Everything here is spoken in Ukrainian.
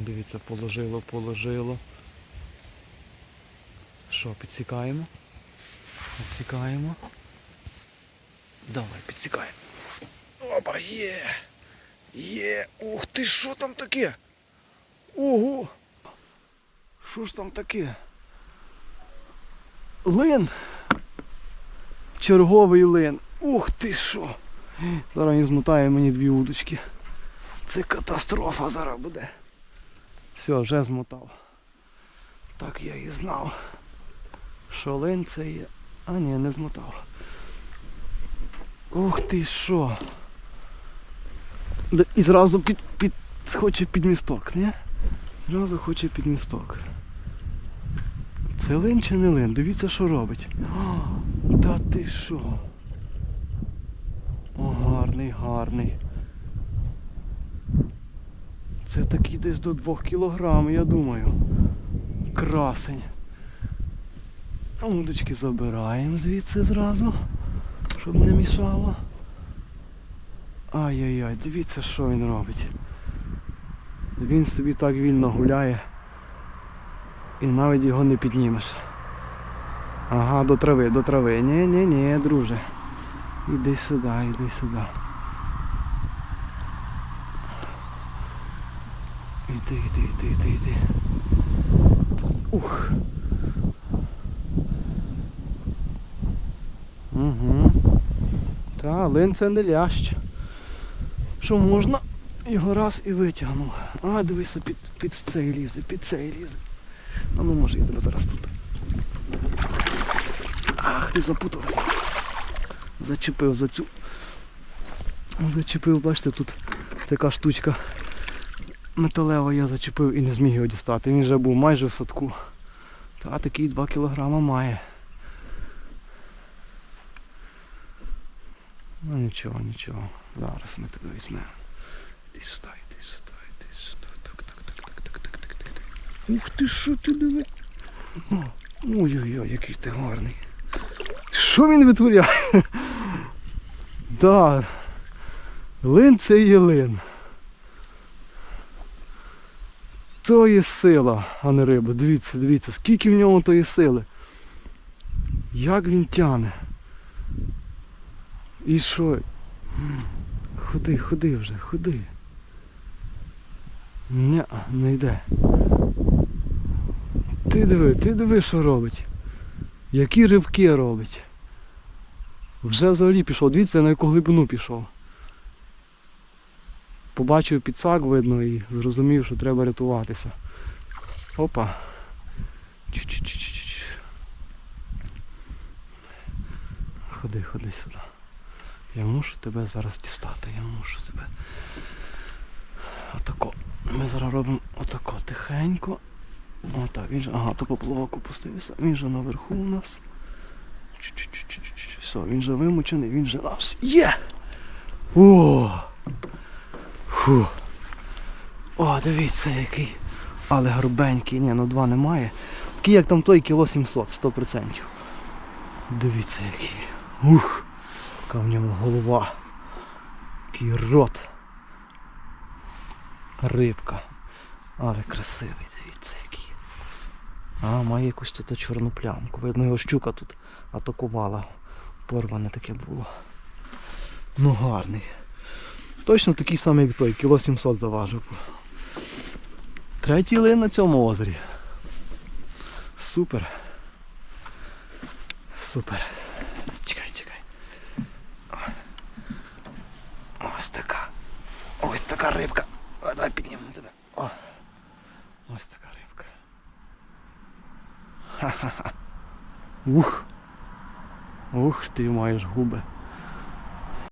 Дивіться, положило, положило. Що, підсікаємо? Підсікаємо. Давай, підсікаємо. Опа, є! Є! Ух ти, що там таке? Ого! Що ж там таке? Лин! Черговий лин. Ух ти що! Зараз він змотає мені дві удочки. Це катастрофа зараз буде. Все, вже змотав. Так я і знав. Що лин це є. А ні, не змотав. Ух ти що. І зразу під, під, хоче під місток, не? Зразу хоче під місток. Це лин чи не лин? Дивіться, що робить. О, та ти що? О, гарний, гарний. Це такий десь до 2 кілограм, я думаю. Красень. А Удочки забираємо звідси зразу, щоб не мішало. Ай-яй-яй, дивіться, що він робить. Він собі так вільно гуляє. І навіть його не піднімеш. Ага, до трави, до трави. Ні, ні, ні, друже. Іди сюди, іди сюди. Іди, іди, іди, іди, іди. Ух. Угу. Та, лин це не лящ. Що можна, його раз і витягнув. А, дивися, під, під цей лізе, під цей лізе. А ну може тебе зараз тут. Ах, ти запутався. Зачепив за цю. Зачепив, бачите, тут така штучка металево я зачепив і не зміг його дістати. Він вже був майже в садку. Та такий 2 кг має. Ну нічого, нічого. Зараз ми тебе візьмемо. Іди сюди, іди сюди, іди сюди. Так, так, так, так, так, так, так, так. Ух ти що ти диви. Ой-ой-ой, який ти гарний. Що він витворяє? Да. Лин це є лин. То є сила, а не риба. Дивіться, дивіться, скільки в ньому тої сили. Як він тяне. І що? Ходи, ходи вже, ходи. Ня, не йде. Ти диви, ти диви, що робить. Які ривки робить. Вже взагалі пішов. Дивіться, на яку глибину пішов. Побачив підсак, видно, і зрозумів, що треба рятуватися. Опа. Чу-чу-чу-чу-чу. Ходи, ходи сюди. Я мушу тебе зараз дістати, я мушу тебе. Отако. Ми зараз робимо отако тихенько. Отак, він же. Ага, то поплавок опустився. Він же наверху у нас. Чу-чу-чу-чу-чу. Все, він же вимучений, він же наш. Є! О! Фу. О, дивіться який. Але грубенький. Ні, ну два немає. Такий як там той кіло 700, 100%. Дивіться який. Ух! Яка в ньому голова. Який рот. Рибка. Але красивий, дивіться який. А, має якусь тут чорну плямку. Видно, його щука тут атакувала. Порване таке було. Ну гарний. Точно такий самий, як той, кіло 700 заважив. Третій лин на цьому озері. Супер. Супер. Чекай, чекай. Ось така. Ось така рибка. Давай піднімемо тебе. О. Ось така рибка. Ха-ха-ха. Ух. Ух, ти маєш губи.